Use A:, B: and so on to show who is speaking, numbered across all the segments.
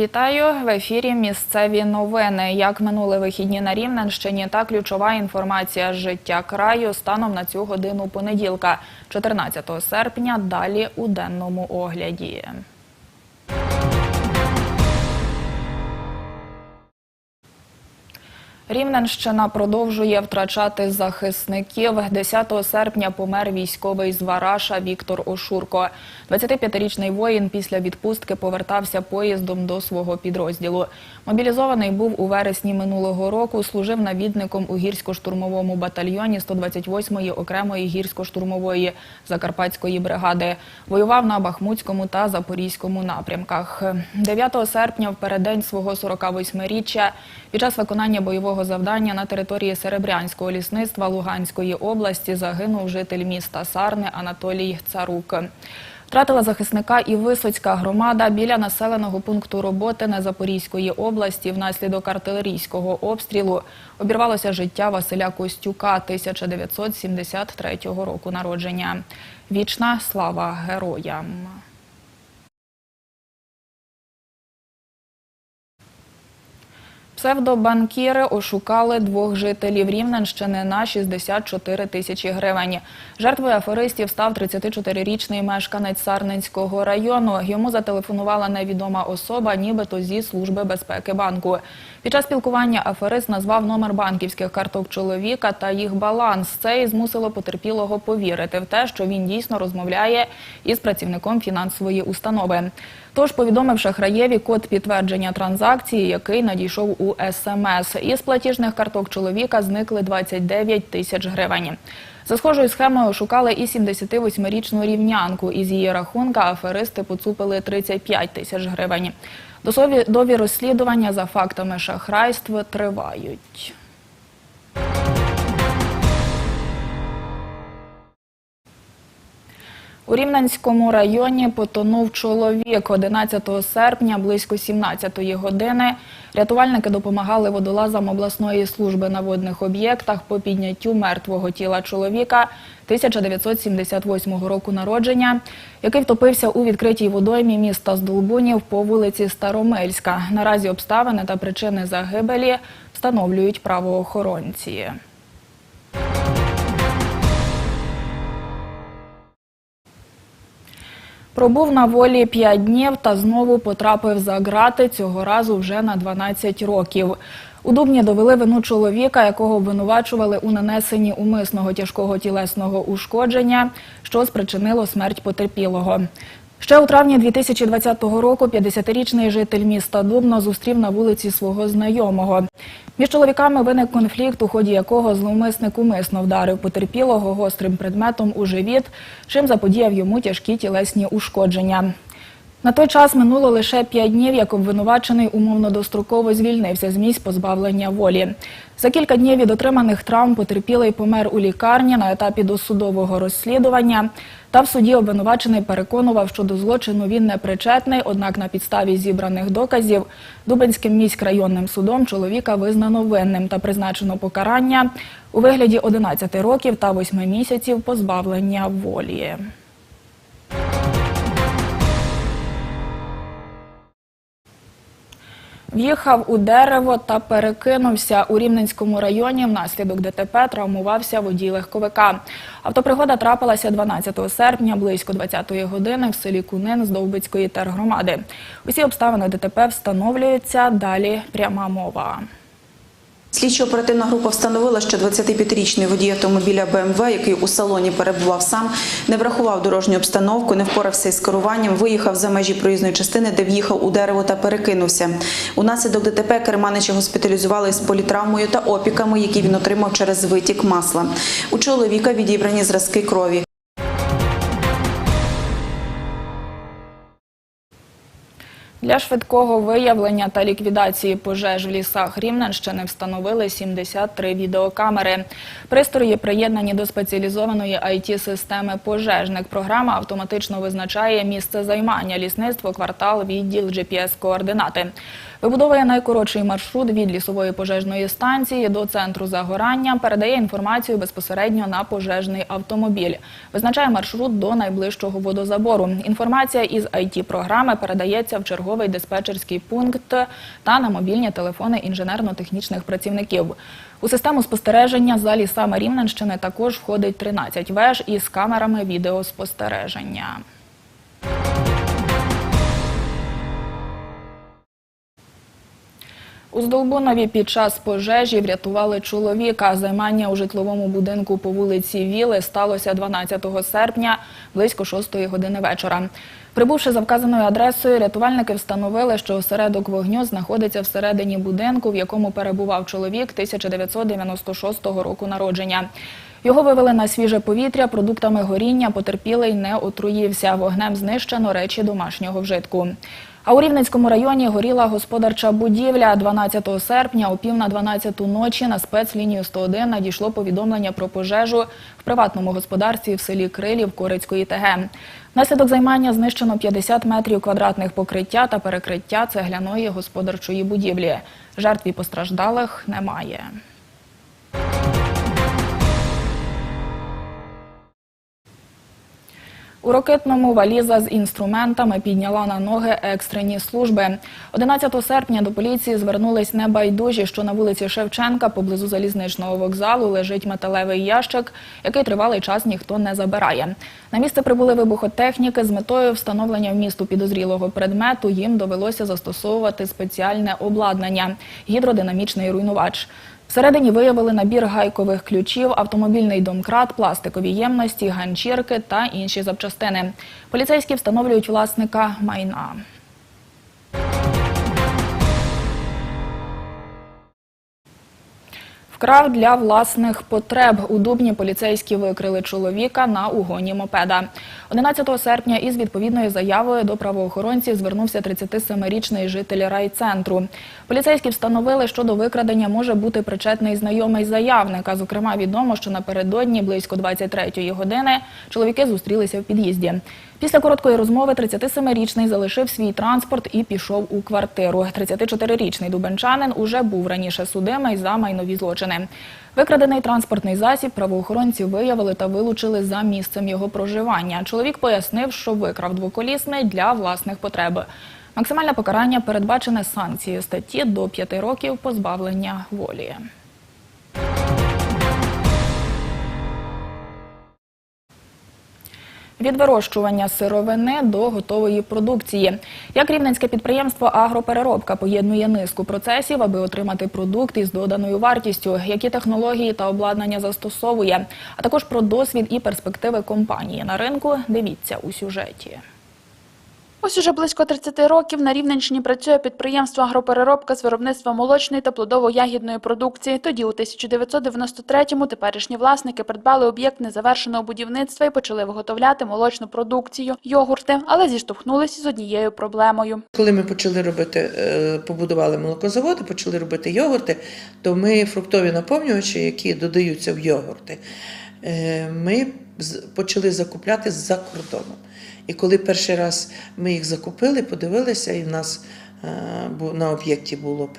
A: Вітаю в ефірі. Місцеві новини. Як минули вихідні на Рівненщині, та ключова інформація з життя краю станом на цю годину понеділка, 14 серпня. Далі у денному огляді. Рівненщина продовжує втрачати захисників. 10 серпня помер військовий з Вараша Віктор Ошурко. 25-річний воїн після відпустки повертався поїздом до свого підрозділу. Мобілізований був у вересні минулого року, служив навідником у гірсько-штурмовому батальйоні 128-ї окремої гірсько-штурмової Закарпатської бригади. Воював на Бахмутському та Запорізькому напрямках. 9 серпня, в переддень свого 48-річчя, під час виконання бойового завдання на території Серебрянського лісництва Луганської області загинув житель міста Сарни Анатолій Царук. Втратила захисника і Висоцька громада біля населеного пункту роботи на Запорізької області внаслідок артилерійського обстрілу. Обірвалося життя Василя Костюка 1973 року народження. Вічна слава героям. Псевдобанкіри ошукали двох жителів Рівненщини на 64 тисячі гривень. Жертвою аферистів став 34-річний мешканець Сарненського району. Йому зателефонувала невідома особа, нібито зі служби безпеки банку. Під час спілкування аферист назвав номер банківських карток чоловіка та їх баланс. Це і змусило потерпілого повірити в те, що він дійсно розмовляє із працівником фінансової установи. Тож повідомив шахраєві код підтвердження транзакції, який надійшов у СМС. Із платіжних карток чоловіка зникли 29 тисяч гривень. За схожою схемою шукали і 78-річну рівнянку. Із її рахунка аферисти поцупили 35 тисяч гривень. Досовідові розслідування за фактами шахрайств тривають. У Рівненському районі потонув чоловік 11 серпня близько 17-ї години. Рятувальники допомагали водолазам обласної служби на водних об'єктах по підняттю мертвого тіла чоловіка 1978 року народження, який втопився у відкритій водоймі міста Здолбунів по вулиці Старомельська. Наразі обставини та причини загибелі встановлюють правоохоронці. Пробув на волі 5 днів та знову потрапив за грати цього разу вже на 12 років. У Дубні довели вину чоловіка, якого обвинувачували у нанесенні умисного тяжкого тілесного ушкодження, що спричинило смерть потерпілого. Ще у травні 2020 року 50-річний житель міста Дубно зустрів на вулиці свого знайомого. Між чоловіками виник конфлікт, у ході якого зловмисник умисно вдарив потерпілого гострим предметом у живіт, чим заподіяв йому тяжкі тілесні ушкодження. На той час минуло лише п'ять днів, як обвинувачений умовно достроково звільнився з місць позбавлення волі. За кілька днів від отриманих травм потерпілий помер у лікарні на етапі досудового розслідування. Та в суді обвинувачений переконував, що до злочину він не причетний, однак на підставі зібраних доказів Дубенським міськрайонним судом чоловіка визнано винним та призначено покарання у вигляді 11 років та 8 місяців позбавлення волі. В'їхав у дерево та перекинувся у Рівненському районі. Внаслідок ДТП травмувався водій легковика. Автопригода трапилася 12 серпня близько 20-ї години в селі Кунин з Довбицької тергромади. Усі обставини ДТП встановлюються. Далі пряма мова.
B: Слідчо-оперативна група встановила, що 25-річний водій автомобіля БМВ, який у салоні перебував сам, не врахував дорожню обстановку, не впорався із керуванням, виїхав за межі проїзної частини, де в'їхав у дерево та перекинувся. Унаслідок ДТП керманича госпіталізували з політравмою та опіками, які він отримав через витік масла. У чоловіка відібрані зразки крові.
A: Для швидкого виявлення та ліквідації пожеж в лісах Рівненщини встановили 73 відеокамери. Пристрої приєднані до спеціалізованої IT-системи «Пожежник». Програма автоматично визначає місце займання лісництво, квартал, відділ, GPS-координати. Вибудовує найкоротший маршрут від лісової пожежної станції до центру загорання, передає інформацію безпосередньо на пожежний автомобіль. Визначає маршрут до найближчого водозабору. Інформація із IT-програми передається в черговий черговий диспетчерський пункт та на мобільні телефони інженерно-технічних працівників. У систему спостереження за лісами Рівненщини також входить 13 веж із камерами відеоспостереження. У Здолбунові під час пожежі врятували чоловіка. Займання у житловому будинку по вулиці Віли сталося 12 серпня близько 6 години вечора. Прибувши за вказаною адресою, рятувальники встановили, що осередок вогню знаходиться всередині будинку, в якому перебував чоловік 1996 року народження. Його вивели на свіже повітря продуктами горіння. Потерпілий не отруївся. Вогнем знищено речі домашнього вжитку. А у Рівненському районі горіла господарча будівля. 12 серпня о пів на 12 ночі на спецлінію 101 надійшло повідомлення про пожежу в приватному господарстві в селі Крилів Корицької ТГ. Внаслідок займання знищено 50 метрів квадратних покриття та перекриття цегляної господарчої будівлі. Жертв і постраждалих немає. У Рокитному валіза з інструментами підняла на ноги екстрені служби. 11 серпня до поліції звернулись небайдужі, що на вулиці Шевченка поблизу залізничного вокзалу лежить металевий ящик, який тривалий час ніхто не забирає. На місце прибули вибухотехніки з метою встановлення в місту підозрілого предмету. Їм довелося застосовувати спеціальне обладнання гідродинамічний руйнувач. Всередині виявили набір гайкових ключів, автомобільний домкрат, пластикові ємності, ганчірки та інші запчастини. Поліцейські встановлюють власника майна. Вкрав для власних потреб. У Дубні поліцейські викрили чоловіка на угоні мопеда. 11 серпня із відповідною заявою до правоохоронців звернувся 37-річний житель райцентру. Поліцейські встановили, що до викрадення може бути причетний знайомий заявника. Зокрема, відомо, що напередодні близько 23-ї години чоловіки зустрілися в під'їзді. Після короткої розмови 37-річний залишив свій транспорт і пішов у квартиру. 34-річний дубенчанин уже був раніше судимий за майнові злочини. Викрадений транспортний засіб правоохоронці виявили та вилучили за місцем його проживання. Чоловік пояснив, що викрав двоколісний для власних потреб. Максимальне покарання передбачене санкцією статті до 5 років позбавлення волі. Від вирощування сировини до готової продукції. Як рівненське підприємство Агропереробка поєднує низку процесів, аби отримати продукт із доданою вартістю, які технології та обладнання застосовує, а також про досвід і перспективи компанії на ринку. Дивіться у сюжеті.
C: Ось уже близько 30 років на Рівненщині працює підприємство агропереробка з виробництва молочної та плодово-ягідної продукції. Тоді, у 1993-му, теперішні власники придбали об'єкт незавершеного будівництва і почали виготовляти молочну продукцію – йогурти, але зіштовхнулися з однією проблемою.
D: Коли ми почали робити, е, побудували молокозаводи, почали робити йогурти, то ми фруктові наповнювачі, які додаються в йогурти, е, ми почали закупляти з-за кордону. І коли перший раз ми їх закупили, подивилися, і в нас е, на об'єкті було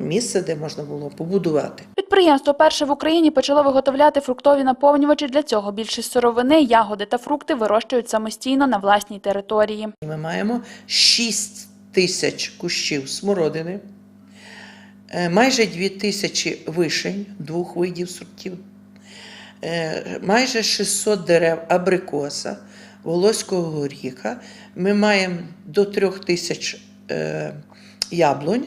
D: місце, де можна було побудувати.
C: Підприємство перше в Україні почало виготовляти фруктові наповнювачі. Для цього більшість сировини, ягоди та фрукти вирощують самостійно на власній території.
D: Ми маємо 6 тисяч кущів смородини, е, майже 2 тисячі вишень двох видів сортів, е, майже 600 дерев абрикоса, волоського горіха. Ми маємо до 3 тисяч е, яблунь.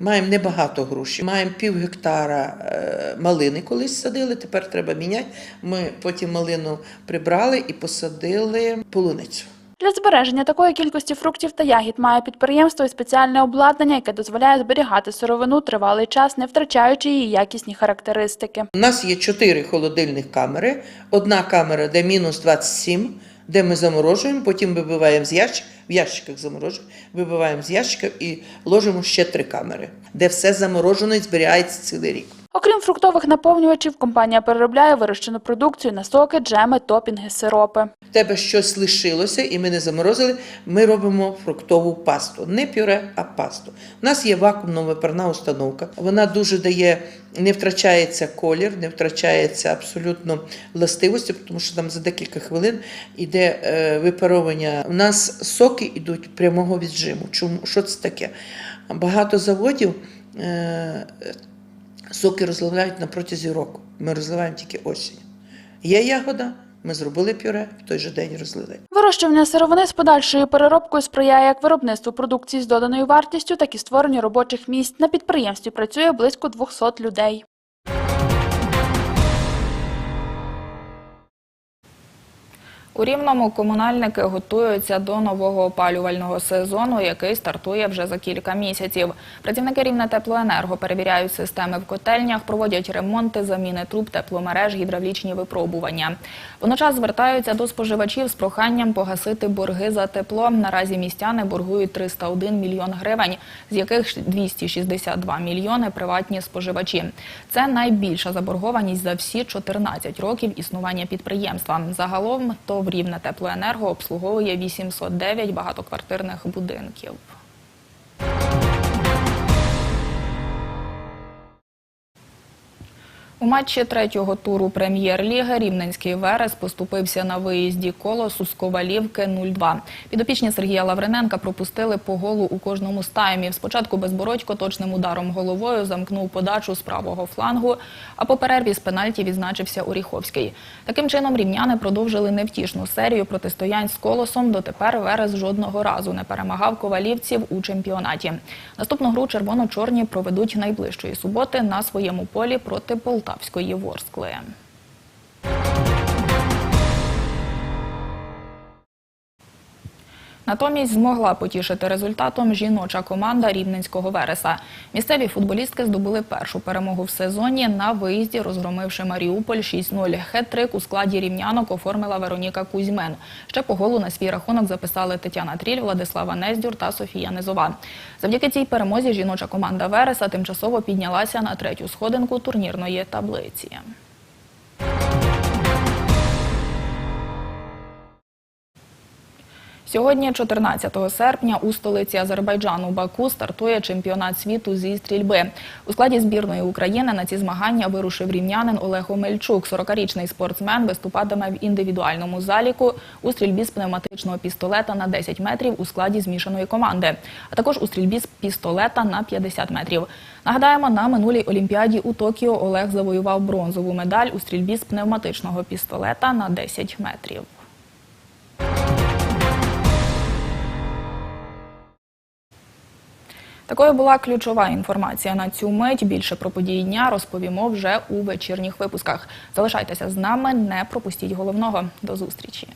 D: Маємо небагато груші. Маємо пів гектара е, малини колись садили, тепер треба міняти. Ми потім малину прибрали і посадили полуницю.
C: Для збереження такої кількості фруктів та ягід має підприємство і спеціальне обладнання, яке дозволяє зберігати сировину тривалий час, не втрачаючи її якісні характеристики.
D: У нас є чотири холодильних камери. Одна камера, де мінус 27, де ми заморожуємо, потім вибиваємо з ящик, в ящиках заморожуємо, вибиваємо з ящика і ложимо ще три камери, де все заморожено і зберігається цілий рік.
C: Окрім фруктових наповнювачів, компанія переробляє вирощену продукцію на соки, джеми, топінги, сиропи.
D: В тебе щось лишилося, і ми не заморозили. Ми робимо фруктову пасту. Не пюре, а пасту. У нас є вакуумно-випарна установка. Вона дуже дає, не втрачається колір, не втрачається абсолютно властивості, тому що там за декілька хвилин йде е, випаровування. У нас соки йдуть прямого віджиму. Чому що це таке? Багато заводів. Соки розливають на протязі року. Ми розливаємо тільки осінь. Є ягода, ми зробили пюре, в той же день розлили.
C: Вирощування сировини з подальшою переробкою сприяє як виробництву продукції з доданою вартістю, так і створенню робочих місць. На підприємстві працює близько 200 людей.
A: У Рівному комунальники готуються до нового опалювального сезону, який стартує вже за кілька місяців. Працівники Рівнетеплоенерго перевіряють системи в котельнях, проводять ремонти, заміни труб, тепломереж, гідравлічні випробування. Водночас звертаються до споживачів з проханням погасити борги за тепло. Наразі містяни боргують 301 мільйон гривень, з яких 262 мільйони приватні споживачі. Це найбільша заборгованість за всі 14 років існування підприємства. Загалом то в Рівне теплоенерго обслуговує 809 багатоквартирних будинків. У матчі третього туру прем'єр-ліги Рівненський Верес поступився на виїзді колосу з Ковалівки 0-2. Підопічні Сергія Лавриненка пропустили по голу у кожному з таймів. Спочатку Безбородько точним ударом головою замкнув подачу з правого флангу, а по перерві з пенальті відзначився Оріховський. Таким чином рівняни продовжили невтішну серію протистоянь з колосом. Дотепер Верес жодного разу не перемагав ковалівців у чемпіонаті. Наступну гру червоно-чорні проведуть найближчої суботи на своєму полі проти Полтавської Ворскли. Натомість змогла потішити результатом жіноча команда рівненського Вереса. Місцеві футболістки здобули першу перемогу в сезоні на виїзді, розгромивши Маріуполь 6-0. Хет-трик у складі рівнянок оформила Вероніка Кузьмен. Ще по голу на свій рахунок записали Тетяна Тріль, Владислава Нездюр та Софія Низова. Завдяки цій перемозі жіноча команда Вереса тимчасово піднялася на третю сходинку турнірної таблиці. Сьогодні, 14 серпня, у столиці Азербайджану Баку стартує чемпіонат світу зі стрільби. У складі збірної України на ці змагання вирушив рівнянин Олег Омельчук. 40-річний спортсмен виступатиме в індивідуальному заліку у стрільбі з пневматичного пістолета на 10 метрів у складі змішаної команди, а також у стрільбі з пістолета на 50 метрів. Нагадаємо, на минулій олімпіаді у Токіо Олег завоював бронзову медаль у стрільбі з пневматичного пістолета на 10 метрів. Такою була ключова інформація на цю мить. Більше про події дня розповімо вже у вечірніх випусках. Залишайтеся з нами, не пропустіть головного. До зустрічі.